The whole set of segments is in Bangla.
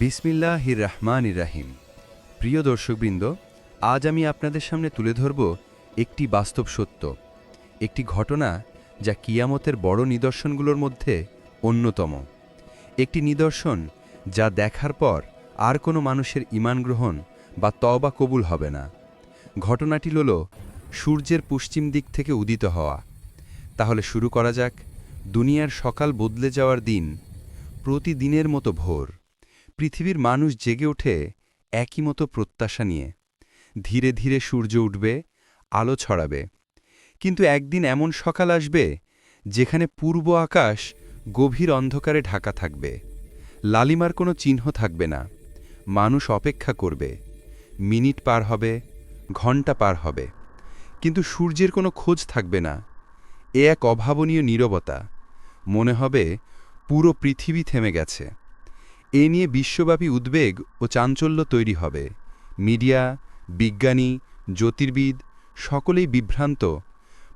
বিসমিল্লাহির রহমান রাহিম। প্রিয় দর্শকবৃন্দ, আজ আমি আপনাদের সামনে তুলে ধরব একটি বাস্তব সত্য, একটি ঘটনা যা কিয়ামতের বড় নিদর্শনগুলোর মধ্যে অন্যতম। একটি নিদর্শন যা দেখার পর আর কোনো মানুষের ইমান গ্রহণ বা তওবা কবুল হবে না। ঘটনাটি হল সূর্যের পশ্চিম দিক থেকে উদিত হওয়া। তাহলে শুরু করা যাক, দুনিয়ার সকাল বদলে যাওয়ার দিন, প্রতিদিনের মতো ভোর। পৃথিবীর মানুষ জেগে ওঠে একই মতো প্রত্যাশা নিয়ে। ধীরে ধীরে সূর্য উঠবে, আলো ছড়াবে। কিন্তু একদিন এমন সকাল আসবে যেখানে পূর্ব আকাশ গভীর অন্ধকারে ঢাকা থাকবে। লালিমার কোনো চিহ্ন থাকবে না। মানুষ অপেক্ষা করবে। মিনিট পার হবে, ঘণ্টা পার হবে। কিন্তু সূর্যের কোনো খোঁজ থাকবে না। এ এক অভাবনীয় নীরবতা। মনে হবে পুরো পৃথিবী থেমে গেছে। এ নিয়ে বিশ্বব্যাপী উদ্বেগ ও চাঞ্চল্য তৈরি হবে। মিডিয়া, বিজ্ঞানী, জ্যোতির্বিদ সকলেই বিভ্রান্ত।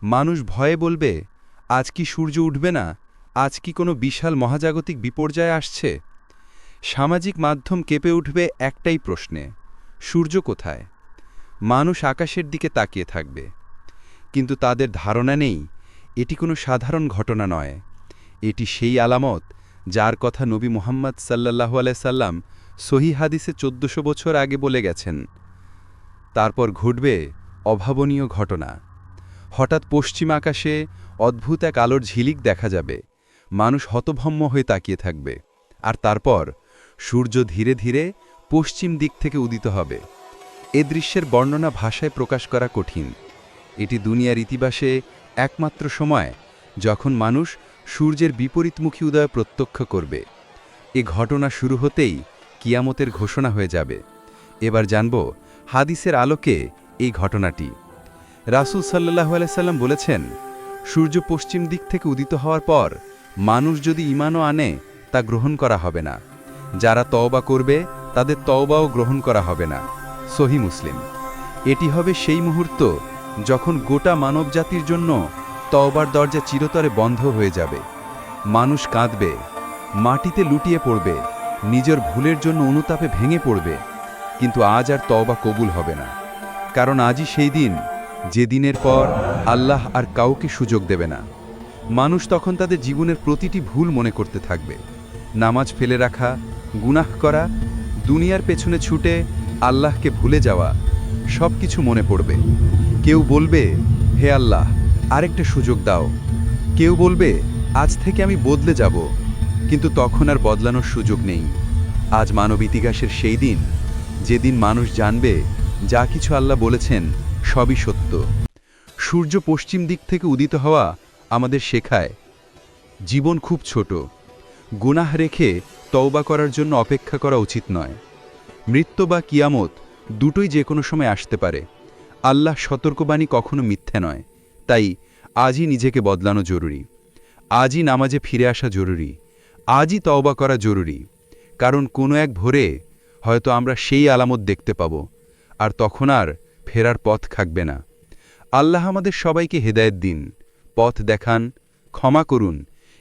মানুষ ভয়ে বলবে, আজ কি সূর্য উঠবে না? আজ কি কোনো বিশাল মহাজাগতিক বিপর্যয় আসছে? সামাজিক মাধ্যম কেঁপে উঠবে একটাই প্রশ্নে, সূর্য কোথায়? মানুষ আকাশের দিকে তাকিয়ে থাকবে। কিন্তু তাদের ধারণা নেই, এটি কোনো সাধারণ ঘটনা নয়। এটি সেই আলামত যার কথা নবী মুহাম্মদ সাল্লাহু সাল্লাম সহি হাদিসে চোদ্দশো বছর আগে বলে গেছেন। তারপর ঘটবে অভাবনীয় ঘটনা। হঠাৎ পশ্চিম আকাশে অদ্ভুত এক আলোর ঝিলিক দেখা যাবে। মানুষ হতভম্ম হয়ে তাকিয়ে থাকবে। আর তারপর সূর্য ধীরে ধীরে পশ্চিম দিক থেকে উদিত হবে। এ দৃশ্যের বর্ণনা ভাষায় প্রকাশ করা কঠিন। এটি দুনিয়ার ইতিবাসে একমাত্র সময় যখন মানুষ সূর্যের বিপরীতমুখী উদয় প্রত্যক্ষ করবে। এ ঘটনা শুরু হতেই কিয়ামতের ঘোষণা হয়ে যাবে। এবার জানব হাদিসের আলোকে এই ঘটনাটি। রাসুল সাল্লাহ আলাইসাল্লাম বলেছেন, সূর্য পশ্চিম দিক থেকে উদিত হওয়ার পর মানুষ যদি ইমানও আনে, তা গ্রহণ করা হবে না। যারা তওবা করবে, তাদের তওবাও গ্রহণ করা হবে না। সহি মুসলিম। এটি হবে সেই মুহূর্ত যখন গোটা মানবজাতির জন্য তওবার দরজা চিরতরে বন্ধ হয়ে যাবে। মানুষ কাঁদবে, মাটিতে লুটিয়ে পড়বে, নিজের ভুলের জন্য অনুতাপে ভেঙে পড়বে। কিন্তু আজ আর তওবা কবুল হবে না। কারণ আজই সেই দিন, যে দিনের পর আল্লাহ আর কাউকে সুযোগ দেবে না। মানুষ তখন তাদের জীবনের প্রতিটি ভুল মনে করতে থাকবে। নামাজ ফেলে রাখা, গুনাহ করা, দুনিয়ার পেছনে ছুটে আল্লাহকে ভুলে যাওয়া সব কিছু মনে পড়বে। কেউ বলবে, হে আল্লাহ আরেকটা সুযোগ দাও। কেউ বলবে, আজ থেকে আমি বদলে যাব। কিন্তু তখন আর বদলানোর সুযোগ নেই। আজ মানব ইতিহাসের সেই দিন, যেদিন মানুষ জানবে, যা কিছু আল্লাহ বলেছেন, সবই সত্য। সূর্য পশ্চিম দিক থেকে উদিত হওয়া আমাদের শেখায়, জীবন খুব ছোট। গুনাহ রেখে তওবা করার জন্য অপেক্ষা করা উচিত নয়। মৃত্যু বা কিয়ামত দুটোই যে কোনো সময় আসতে পারে। আল্লাহ সতর্কবাণী কখনো মিথ্যে নয়। তাই আজই নিজেকে বদলানো জরুরি। আজই নামাজে ফিরে আসা জরুরি। আজই তওবা করা জরুরি। কারণ কোনো এক ভোরে হয়তো আমরা সেই আলামত দেখতে পাব, আর তখন আর ফেরার পথ থাকবে না। আল্লাহ আমাদের সবাইকে হেদায়েত দিন, পথ দেখান, ক্ষমা করুন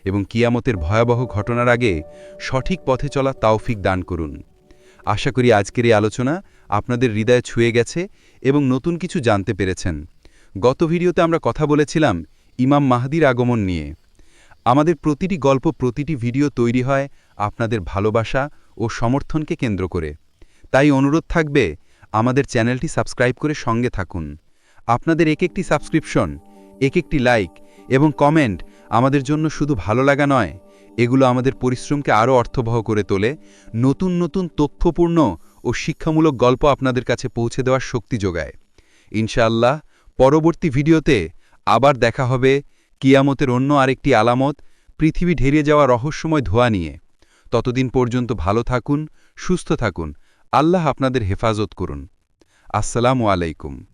এবং কিয়ামতের ভয়াবহ ঘটনার আগে সঠিক পথে চলা তাওফিক দান করুন। আশা করি আজকের এই আলোচনা আপনাদের হৃদয়ে ছুঁয়ে গেছে এবং নতুন কিছু জানতে পেরেছেন। গত ভিডিওতে আমরা কথা বলেছিলাম ইমাম মাহাদির আগমন নিয়ে। আমাদের প্রতিটি গল্প, প্রতিটি ভিডিও তৈরি হয় আপনাদের ভালোবাসা ও সমর্থনকে কেন্দ্র করে। তাই অনুরোধ থাকবে, আমাদের চ্যানেলটি সাবস্ক্রাইব করে সঙ্গে থাকুন। আপনাদের এক একটি সাবস্ক্রিপশন এক একটি লাইক এবং কমেন্ট আমাদের জন্য শুধু ভালো লাগা নয়, এগুলো আমাদের পরিশ্রমকে আরও অর্থবহ করে তোলে, নতুন নতুন তথ্যপূর্ণ ও শিক্ষামূলক গল্প আপনাদের কাছে পৌঁছে দেওয়ার শক্তি যোগায়। ইনশাআল্লাহ পরবর্তী ভিডিওতে আবার দেখা হবে কিয়ামতের অন্য আরেকটি আলামত, পৃথিবী ঢেরিয়ে যাওয়া রহস্যময় ধোয়া নিয়ে। ততদিন পর্যন্ত ভালো থাকুন, সুস্থ থাকুন। আল্লাহ আপনাদের হেফাজত করুন। আসসালামু আলাইকুম।